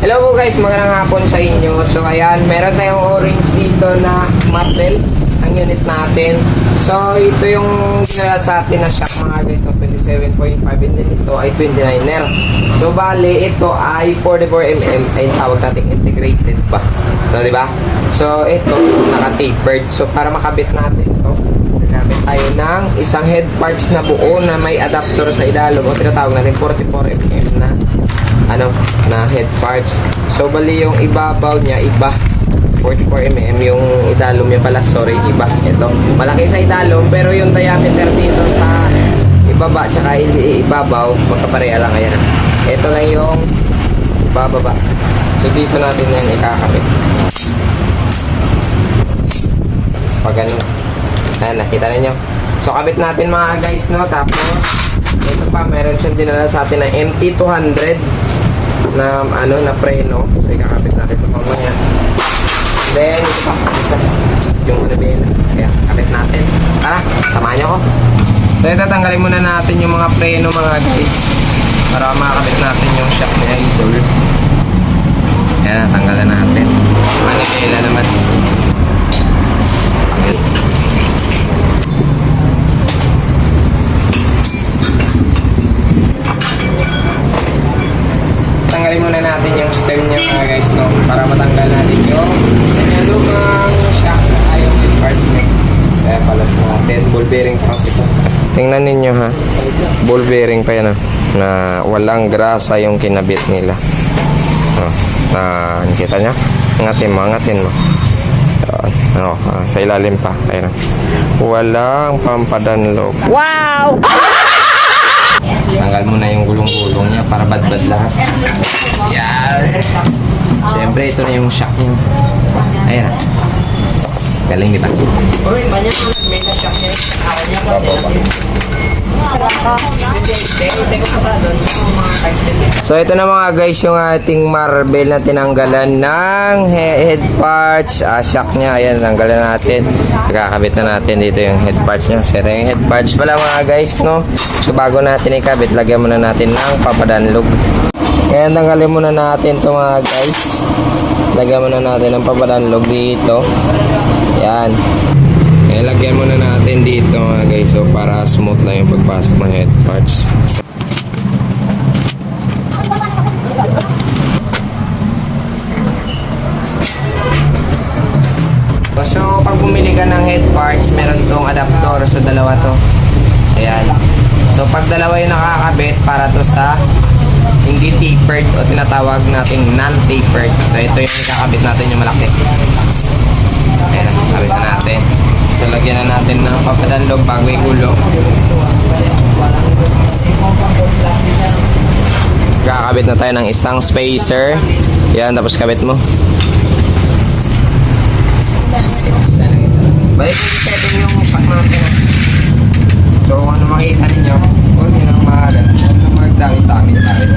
Hello po guys, magandang hapon sa inyo. So ayan, meron tayong orange dito na marble ang unit natin. So ito yung ginala sa atin na shock mga guys na 27.5 and ito ay 29er. So bali, ito ay 44mm ay tawag natin integrated pa. So di ba? So ito naka-tapered. So para makabit natin ito, Gamit tayo ng isang head parts na buo na may adapter sa ilalim o tinatawag natin 44mm na ano na head parts. So bali yung ibabaw niya iba 44mm yung idalom niya pala sorry iba ito malaki sa idalom pero yung diameter dito sa ibaba tsaka ibabaw magkapareha lang ayan ito lang yung bababa so dito natin yan ikakabit pag ganun Ayan, nakita ninyo. So, kabit natin mga guys, no? Tapos, ito pa, meron siyang dinala sa atin na MT200 na, ano, na preno. So, ikakabit natin ito mamaya. Then, ito pa, isa. Yung rebela. Kaya, kabit natin. Tara, samahan niyo ako. So, ito, tanggalin muna natin yung mga preno mga guys. Para makakabit natin yung shock ni Idol. Ayan, tanggalan natin. Manibela naman. tanggalin muna natin yung stem niya mga guys no? Para matanggal natin yung lumang shock na ayaw yung parts niya kaya palas natin ball bearing pa kasi ito tingnan ninyo ha? Ball bearing pa yan ha? Na walang grasa yung kinabit nila. Oh, na nakita niya? Angatin mo angatin mo. Ano, ah, sa ilalim pa. Ayun walang pampadanlog Wow! Tanggal mo na yung gulong-gulong niya para bad-bad lahat. Yan. Siyempre, ito na yung shock niya. Ayan na. Galing kita. Uy, manya may na-shock niya. Ako niya So ito na mga guys yung ating marble na tinanggalan ng he- head parts, ah, shock niya, ayan, tanggalan natin. Kakabit na natin dito yung head parts niya. So ito yung head parts pala mga guys, no? So bago natin ikabit, lagyan muna natin ng papadanlog. Kaya tanggalin muna natin to mga guys. Lagyan muna natin ng papadanlog dito. Yan. Kaya lagyan muna natin dito mga guys, so para smooth lang yung pagpasok ng head parts. So, pag bumili ka ng head parts, meron tong adapter. So, dalawa to. Ayan. So, pag dalawa yung nakakabit, para to sa hindi tapered o tinatawag nating non-tapered. So, ito yung ikakabit natin yung malaki. Ayan, kabit na natin. So, lagyan na natin ng papadanlog bago igulo. Kakabit na tayo ng isang spacer. Yan, tapos kabit mo. Balik ito yung shock natin. So, ano makikita ninyo, huwag nyo nang mahalan. Huwag magdami-dami sa akin.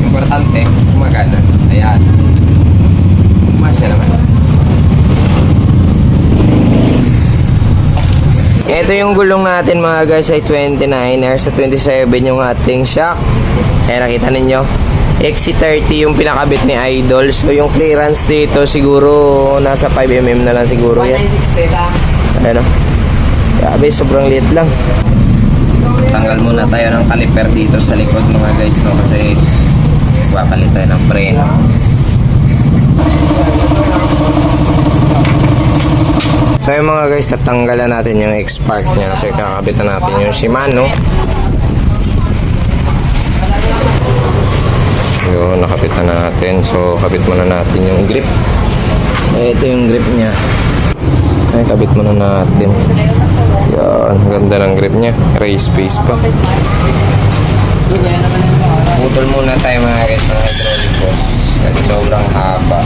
Importante, gumagana. Ayan. Masya naman. Ito yung gulong natin mga guys ay 29er sa 27 yung ating shock. Kaya nakita ninyo. XC30 yung pinakabit ni Idol. So yung clearance dito siguro nasa 5mm na lang siguro yan. 1960 Ano? Grabe, sobrang liit lang. Tanggal muna tayo ng caliper dito sa likod mga guys no kasi papalit tayo ng preno. So yung mga guys, tatanggalan natin yung X-Park niya. So kakabit na natin yung Shimano. Yun, nakabit na natin. So kabit muna natin yung grip. Eh, ito yung grip niya. Ay, kabit muna natin. Yan, ganda ng grip niya. Race space pa. Putol muna tayo mga guys ng hydraulic hose. Kasi sobrang haba.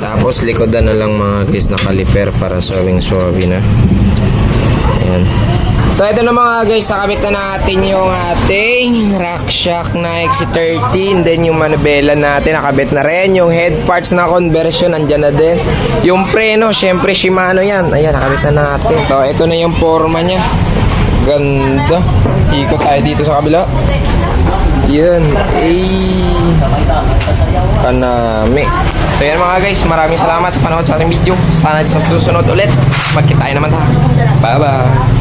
Tapos likodan na lang mga guys na kaliper para swabing swabe na. Ayan. So ito na mga guys, nakabit na natin yung ating Rackshack na XC30 then yung manubela natin nakabit na rin. Yung head parts na conversion nandyan na din. Yung preno, syempre Shimano yan. Ayan, nakabit na natin. So ito na yung forma nya ganda. Ikot tayo dito sa kabila. Yun eh so yan mga guys, maraming salamat sa panood sa ating video. Sana sa susunod ulit magkita naman. Ta bye bye